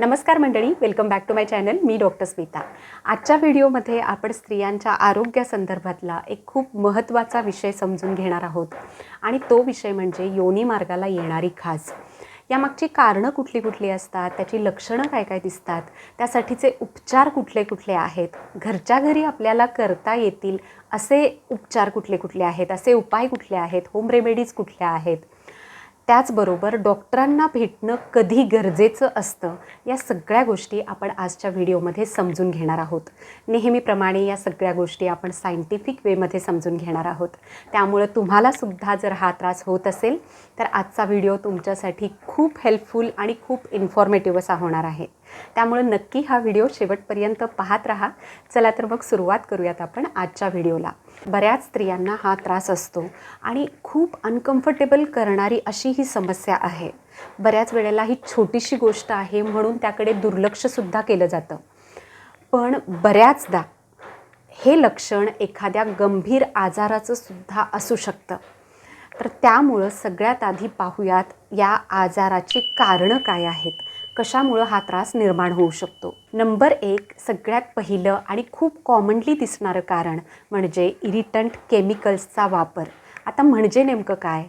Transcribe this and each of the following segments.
नमस्कार मंडळी welcome back to my channel me doctor Smita. आजच्या व्हिडिओमध्ये आपण स्त्रियांच्या आरोग्यासंदर्भातला एक खूप महत्त्वाचा विषय समजून घेणार आहोत. आणि तो विषय म्हणजे योनी मार्गाला येणारी खाज. यामागची कारणं कुठली कुठली असतात? त्याची लक्षणं काय काय दिसतात? त्यासाठीचे उपचार कुठले कुठले आहेत? घरच्या घरी आपल्याला करता येतील असे उपचार कुठले कुठले आहेत? असे उपाय कुठले आहेत? होम रेमेडीज कुठल्या आहेत? त्याचबरोबर डॉक्टरांना भेटणं कधी गरजेचं असतं या सगळ्या गोष्टी आपण आजच्या व्हिडिओमध्ये समजून घेणार आहोत. नेहमीप्रमाणे या सगळ्या गोष्टी आपण सायंटिफिक वेमध्ये समजून घेणार आहोत. त्यामुळं तुम्हालासुद्धा जर हा त्रास होत असेल तर आजचा व्हिडिओ तुमच्यासाठी खूप हेल्पफुल आणि खूप इन्फॉर्मेटिव्ह असा होणार आहे. त्यामुळे नक्की हा व्हिडिओ शेवटपर्यंत पाहत राहा. चला तर मग सुरुवात करूयात आपण आजच्या व्हिडिओला. बऱ्याच स्त्रियांना हा त्रास असतो आणि खूप अनकम्फर्टेबल करणारी अशी ही समस्या आहे. बऱ्याच वेळेला ही छोटीशी गोष्ट आहे म्हणून त्याकडे दुर्लक्षसुद्धा केलं जातं. पण बऱ्याचदा हे लक्षण एखाद्या गंभीर आजाराचं सुद्धा असू शकतं. तर त्यामुळं सगळ्यात आधी पाहूयात या आजाराची कारणं काय आहेत? कशामुळं हा त्रास निर्माण होऊ शकतो? नंबर एक सगळ्यात पहिलं आणि खूप कॉमनली दिसणारं कारण म्हणजे इरिटंट केमिकल्सचा वापर. आता म्हणजे नेमकं काय?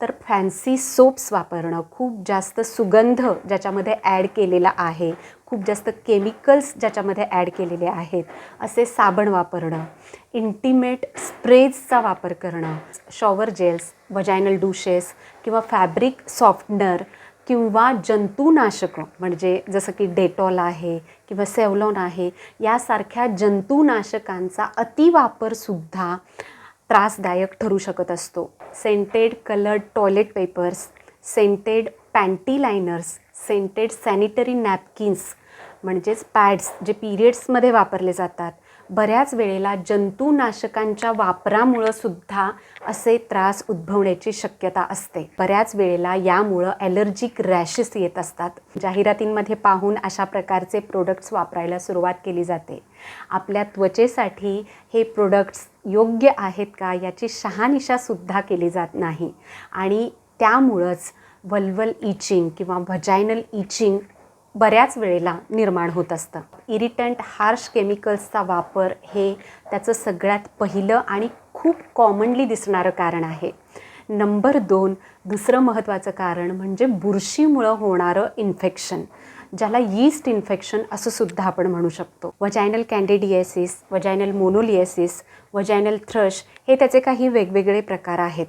तर फॅन्सी सोप्स वापरणं खूप जास्त सुगंध ज्याच्यामध्ये ॲड केलेला आहे खूप जास्त केमिकल्स ज्याच्यामध्ये ॲड केलेले आहेत असे साबण वापरणं इंटिमेट स्प्रेजचा वापर करणं शॉवर जेल्स वजायनल डुशेस किंवा फॅब्रिक सॉफ्टनर किंवा जंतुनाशकं म्हणजे जसं की डेटॉल आहे किंवा सेवलॉन आहे यासारख्या जंतुनाशकांचा अतिवापरसुद्धा त्रासदायक ठरू शकत असतो. Scented coloured toilet papers scented panty liners scented sanitary napkins म्हणजेच पॅड्स जे पिरियड्समध्ये वापरले जातात बऱ्याच वेळेला जंतुनाशकांच्या वापरामुळं सुद्धा असे त्रास उद्भवण्याची शक्यता असते. बऱ्याच वेळेला यामुळं ॲलर्जिक रॅशेस येत असतात. जाहिरातींमध्ये पाहून अशा प्रकारचे प्रोडक्ट्स वापरायला सुरुवात केली जाते. आपल्या त्वचेसाठी हे प्रोडक्ट्स योग्य आहेत का याची शहानिशासुद्धा केली जात नाही. आणि त्यामुळंच वल्वल इचिंग किंवा व्हजायनल इचिंग बऱ्याच वेळेला निर्माण होत असतं. इरिटंट हार्श केमिकल्सचा वापर हे त्याचं सगळ्यात पहिलं आणि खूप कॉमनली दिसणारं कारण आहे. नंबर दोन दुसरं महत्त्वाचं कारण म्हणजे बुरशीमुळं होणारं इन्फेक्शन ज्याला यीस्ट इन्फेक्शन असं सुद्धा आपण म्हणू शकतो. Vaginal candidiasis vaginal moniliasis vaginal thrush हे त्याचे काही वेगवेगळे प्रकार आहेत.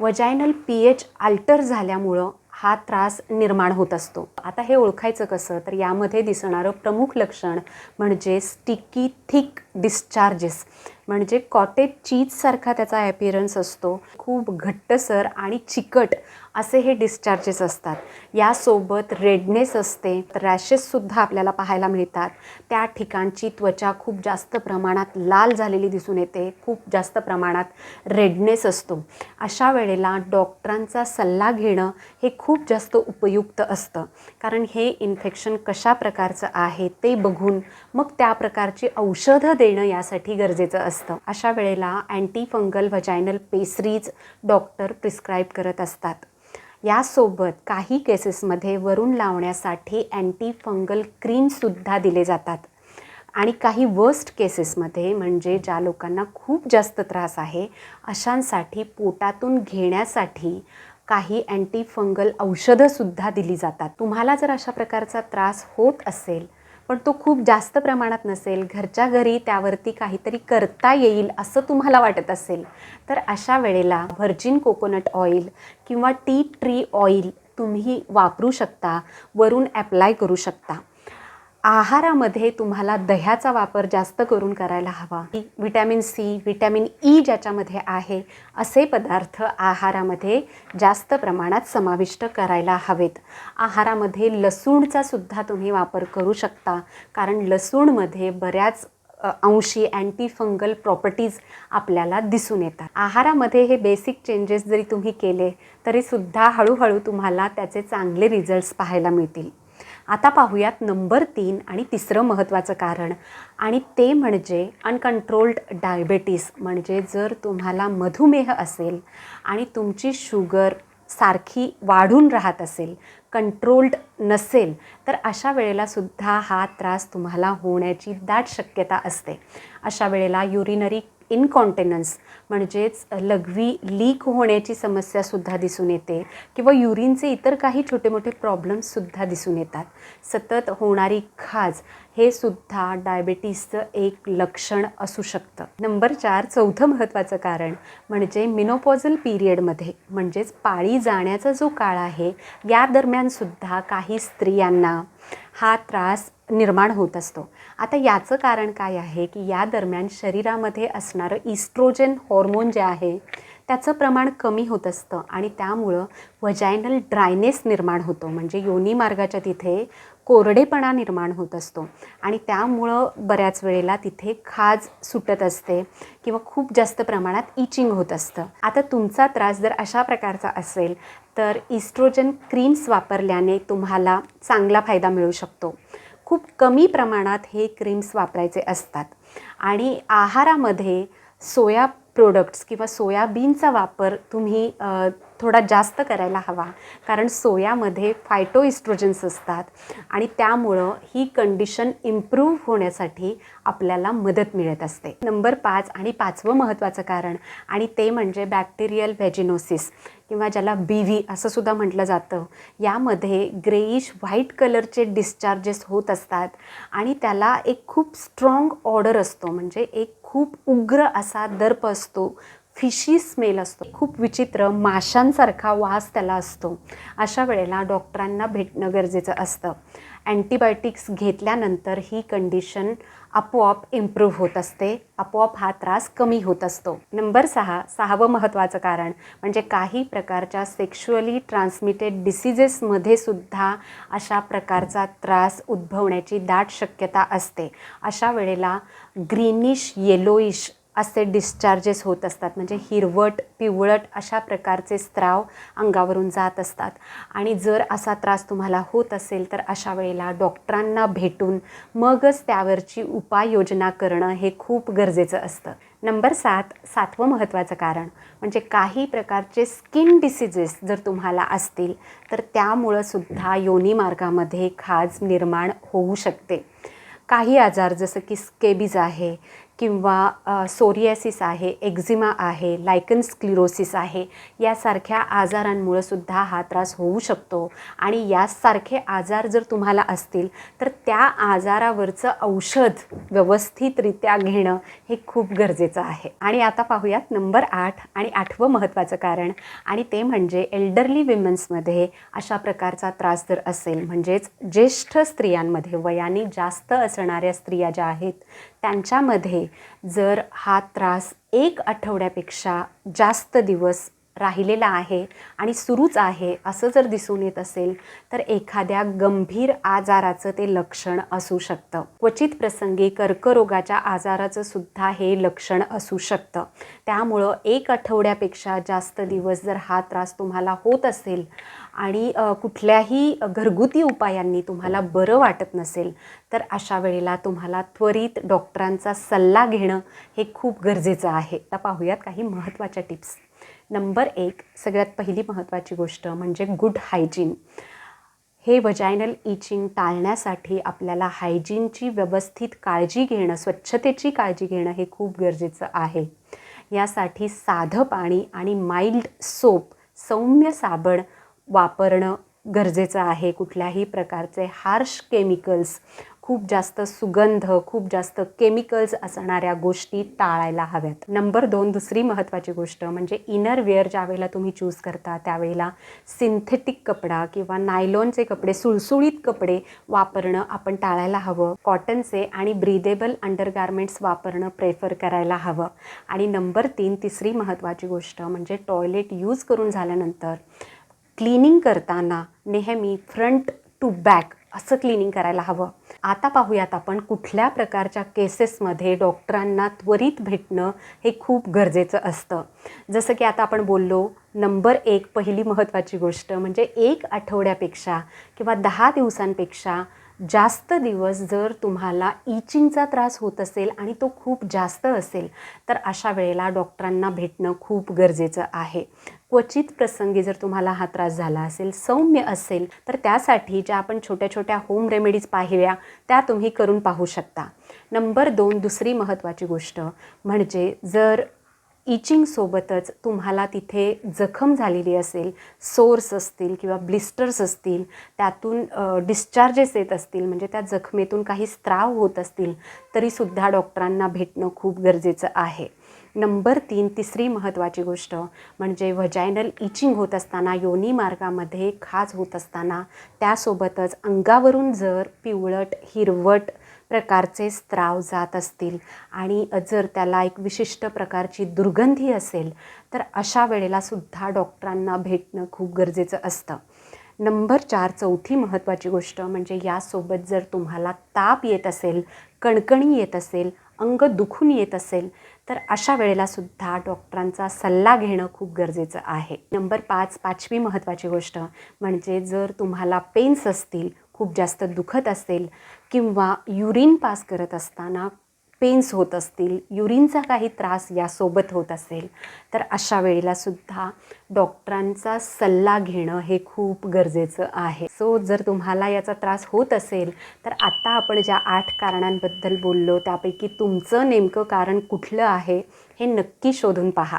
वजायनल पी एच आल्टर झाल्यामुळं हा त्रास निर्माण होत असतो. आता हे ओळखायचं कसं? तर यामध्ये दिसणारं प्रमुख लक्षण म्हणजे स्टिकी थिक डिस्चार्जेस म्हणजे कॉटेज चीजसारखा त्याचा ॲपिरन्स असतो. खूप घट्टसर आणि चिकट असे हे डिस्चार्जेस असतात. यासोबत रेडनेस असते रॅशेससुद्धा आपल्याला पाहायला मिळतात. त्या ठिकाणची त्वचा खूप जास्त प्रमाणात लाल झालेली दिसून येते खूप जास्त प्रमाणात रेडनेस असतो. अशा वेळेला डॉक्टरांचा सल्ला घेणं हे खूप जास्त उपयुक्त असतं. कारण हे इन्फेक्शन कशा प्रकारचं आहे ते बघून मग त्या प्रकारची औषधं देणं यासाठी गरजेचं असतं. अशा वेळेला antifungal vaginal pessaries doctor prescribe करत असतात. यासोबत काही केसेसमध्ये वरून लावण्यासाठी अँटी फंगल क्रीमसुद्धा दिले जातात. आणि काही वर्स्ट केसेसमध्ये म्हणजे ज्या लोकांना खूप जास्त त्रास आहे अशांसाठी पोटातून घेण्यासाठी काही अँटी फंगल औषधंसुद्धा दिली जातात. तुम्हाला जर अशा प्रकारचा त्रास होत असेल पण तो खूप जास्त प्रमाणात नसेल घरच्या घरी त्यावरती काहीतरी करता येईल असं तुम्हाला वाटत असेल तर अशा वेळेला व्हर्जिन कोकोनट ऑइल किंवा टी ट्री ऑइल तुम्ही वापरू शकता वरून ॲप्लाय करू शकता. आहारामध्ये तुम्हाला दह्याचा वापर जास्त करून करायला हवा. विटॅमिन सी विटॅमिन ई ज्याच्यामध्ये आहे असे पदार्थ आहारामध्ये जास्त प्रमाणात समाविष्ट करायला हवेत. आहारामध्ये लसूणचा सुद्धा तुम्ही वापर करू शकता कारण लसूणमध्ये बऱ्याच अंशी अँटी फंगल प्रॉपर्टीज आपल्याला दिसून येतात. आहारामध्ये हे बेसिक चेंजेस जरी तुम्ही केले तरीसुद्धा हळूहळू तुम्हाला त्याचे चांगले रिझल्ट्स पाहायला मिळतील. आता पाहूयात नंबर तीन आणि तिसरं महत्त्वाचं कारण. आणि ते म्हणजे अनकंट्रोल्ड डायबेटीस म्हणजे जर तुम्हाला मधुमेह असेल आणि तुमची शुगर सारखी वाढून राहत असेल कंट्रोल्ड नसेल तर अशा वेळेला सुद्धा हा त्रास तुम्हाला होण्याची दाट शक्यता असते. अशा वेळेला युरिनरी इनकॉन्टेनन्स म्हणजेच लघवी लीक होण्याची समस्यासुद्धा दिसून येते किंवा युरिनचे इतर काही छोटे मोठे प्रॉब्लेम्ससुद्धा दिसून येतात. सतत होणारी खाज हे सुद्धा डायबेटीसचं एक लक्षण असू शकतं. नंबर चार चौथं महत्त्वाचं कारण म्हणजे मिनोपॉझल पिरियडमध्ये म्हणजेच पाळी जाण्याचा जो काळ आहे या दरम्यानसुद्धा काही स्त्रियांना हा त्रास निर्माण होत असतो. आता याचं कारण काय आहे की या दरम्यान शरीरामध्ये असणारं इस्ट्रोजन हॉर्मोन जे आहे त्याचं प्रमाण कमी होत असतं आणि त्यामुळं वजायनल ड्रायनेस निर्माण होतो. म्हणजे योनी मार्गाच्या तिथे कोरडेपणा निर्माण होत असतो. आणि त्यामुळं बऱ्याच वेळेला तिथे खाज सुटत असते किंवा खूप जास्त प्रमाणात इचिंग होत असतं. आता तुमचा त्रास जर अशा प्रकारचा असेल तर इस्ट्रोजन क्रीम्स वापरल्याने तुम्हाला चांगला फायदा मिळू शकतो. खूप कमी प्रमाणात हे क्रीम्स वापरायचे असतात. आणि आहारामध्ये सोया प्रोडक्ट्स किंवा सोयाबीनचा वापर तुम्ही थोडा जास्त करायला हवा. कारण सोयामध्ये फायटो इस्ट्रोजन्स असतात आणि त्यामुळं ही कंडिशन इम्प्रूव्ह होण्यासाठी आपल्याला मदत मिळत असते. नंबर पाच आणि पाचवं महत्त्वाचं कारण आणि ते म्हणजे बॅक्टेरियल व्हेजिनोसिस किंवा ज्याला बी व्ही असं सुद्धा म्हटलं जातं. यामध्ये ग्रेइश व्हाईट कलरचे डिस्चार्जेस होत असतात आणि त्याला एक खूप स्ट्रॉंग ऑर्डर असतो. म्हणजे एक खूप उग्र असा दर्प असतो. फिशी स्मेल असतो. खूप विचित्र माशांसारखा वास त्याला असतो. अशा वेळेला डॉक्टरांना भेटणं गरजेचं असतं. अँटीबायोटिक्स घेतल्यानंतर ही कंडिशन आपोआप इम्प्रूव्ह होत असते. आपोआप हा त्रास कमी होत असतो. नंबर सहा सहावं महत्त्वाचं कारण म्हणजे काही प्रकारच्या सेक्शुअली ट्रान्समिटेड डिसिजेसमध्ये सुद्धा अशा प्रकारचा त्रास उद्भवण्याची दाट शक्यता असते. अशा वेळेला ग्रीनिश येलोइश असे डिस्चार्जेस होत असतात. म्हणजे हिरवट पिवळट अशा प्रकारचे स्त्राव अंगावरून जात असतात. आणि जर असा त्रास तुम्हाला होत असेल तर अशा वेळेला डॉक्टरांना भेटून मगच त्यावरची उपाययोजना करणं हे खूप गरजेचं असतं. नंबर सात सातवं महत्त्वाचं कारण म्हणजे काही प्रकारचे स्किन डिसिजेस जर तुम्हाला असतील तर त्यामुळं सुद्धा योनी मार्गामध्ये खाज निर्माण होऊ शकते. काही आजार जसं की स्केबीज आहे किंवा सोरियासिस आहे एक्झिमा आहे लायकन स्क्लिरोसिस आहे यासारख्या आजारांमुळं सुद्धा हा त्रास होऊ शकतो. आणि यासारखे आजार जर तुम्हाला असतील तर त्या आजारावरचं औषध व्यवस्थितरित्या घेणं हे खूप गरजेचं आहे. आणि आता पाहूयात नंबर आठ आणि आठवं महत्त्वाचं कारण. आणि ते म्हणजे एल्डरली विमेन्समध्ये अशा प्रकारचा त्रास जर असेल म्हणजेच ज्येष्ठ स्त्रियांमध्ये वयाने जास्त असणाऱ्या स्त्रिया ज्या आहेत त्यांच्यामध्ये जर हा त्रास एक आठवड्यापेक्षा जास्त दिवस राहिलेला आहे आणि सुरूच आहे असं जर दिसून येत असेल तर एखाद्या गंभीर आजाराचं ते लक्षण असू शकतं. क्वचित प्रसंगी कर्करोगाच्या आजाराचं सुद्धा हे लक्षण असू शकतं. त्यामुळं एक आठवड्यापेक्षा जास्त दिवस जर हा त्रास तुम्हाला होत असेल आणि कुठल्याही घरगुती उपायांनी तुम्हाला बरं वाटत नसेल तर अशा वेळेला तुम्हाला त्वरित डॉक्टरांचा सल्ला घेणं हे खूप गरजेचं आहे. आता पाहूयात काही महत्त्वाच्या टिप्स. नंबर एक सगळ्यात पहिली महत्त्वाची गोष्ट म्हणजे गुड हायजीन हे वजायनल इचिंग टाळण्यासाठी आपल्याला हायजीनची व्यवस्थित काळजी घेणं स्वच्छतेची काळजी घेणं हे खूप गरजेचं आहे. यासाठी साधं पाणी आणि माइल्ड सोप सौम्य साबण वापरणं गरजेचं आहे. कुठल्याही प्रकारचे हार्श केमिकल्स खूप जास्त सुगंध खूप जास्त केमिकल्स असणाऱ्या गोष्टी टाळायला हव्यात. नंबर दोन दुसरी महत्त्वाची गोष्ट म्हणजे इनर वेअर ज्यावेळेला तुम्ही चूज करता त्यावेळेला सिंथेटिक कपडा किंवा नायलॉनचे कपडे सुळसुळीत कपडे वापरणं आपण टाळायला हवं. कॉटनचे आणि ब्रिदेबल अंडरगार्मेंट्स वापरणं प्रेफर करायला हवं. आणि नंबर तीन तिसरी महत्त्वाची गोष्ट म्हणजे टॉयलेट यूज करून झाल्यानंतर क्लिनिंग करताना नेहमी फ्रंट टू बॅक असं क्लिनिंग करायला हवं. आता पाहूयात आपण कुठल्या प्रकारच्या केसेसमध्ये डॉक्टरांना त्वरित भेटणं हे खूप गरजेचं असतं. जसं की आता आपण बोललो नंबर एक पहिली महत्त्वाची गोष्ट म्हणजे एक आठवड्यापेक्षा किंवा दहा दिवसांपेक्षा जास्त दिवस जर तुम्हाला इचिंगचा त्रास होत असेल आणि तो खूप जास्त असेल तर अशा वेळेला डॉक्टरांना भेटणं खूप गरजेचं आहे. क्वचित प्रसंगी जर तुम्हाला हा त्रास झाला असेल सौम्य असेल तर त्यासाठी ज्या आपण छोट्या छोट्या होम रेमेडीज पाहिल्या त्या तुम्ही करून पाहू शकता. नंबर दोन दुसरी महत्त्वाची गोष्ट म्हणजे जर इचिंगसोबतच तुम्हाला तिथे जखम झालेली असेल सोर्स असतील किंवा ब्लिस्टर्स असतील त्यातून डिस्चार्जेस येत असतील म्हणजे त्या जखमेतून काही स्त्राव होत असतील तरीसुद्धा डॉक्टरांना भेटणं खूप गरजेचं आहे. नंबर तीन तिसरी महत्त्वाची गोष्ट म्हणजे व्हजायनल इचिंग होत असताना योनी मार्गामध्ये खाज होत असताना त्यासोबतच अंगावरून जर पिवळट हिरवट प्रकारचे स्त्राव जात असतील आणि जर त्याला एक विशिष्ट प्रकारची दुर्गंधी असेल तर अशा वेळेला सुद्धा डॉक्टरांना भेटणं खूप गरजेचं असतं. नंबर चार चौथी महत्त्वाची गोष्ट म्हणजे यासोबत जर तुम्हाला ताप येत असेल कणकणी येत असेल अंग दुखून येत असेल तर अशा वेळेला सुद्धा डॉक्टरांचा सल्ला घेणं खूप गरजेचं आहे. नंबर पाच पाचवी महत्त्वाची गोष्ट म्हणजे जर तुम्हाला पेन्स असतील खूप जास्त दुखत असेल किंवा युरिन पास करत असताना पेन्स होत असतील युरिनचा काही त्रास यासोबत होत असेल तर अशा वेळेला सुद्धा डॉक्टरांचा सल्ला घेणं हे खूप गरजेचं आहे. सो जर तुम्हाला याचा त्रास होत असेल तर आत्ता आपण ज्या आठ कारणांबद्दल बोललो त्यापैकी तुमचं नेमकं कारण कुठलं आहे हे नक्की शोधून पहा.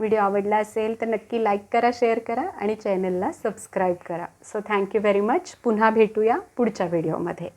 व्हिडिओ आवडला असेल तर नक्की लाईक करा शेअर करा आणि चॅनलला सबस्क्राईब करा. सो थँक्यू व्हेरी मच पुन्हा भेटूया पुढच्या व्हिडिओमध्ये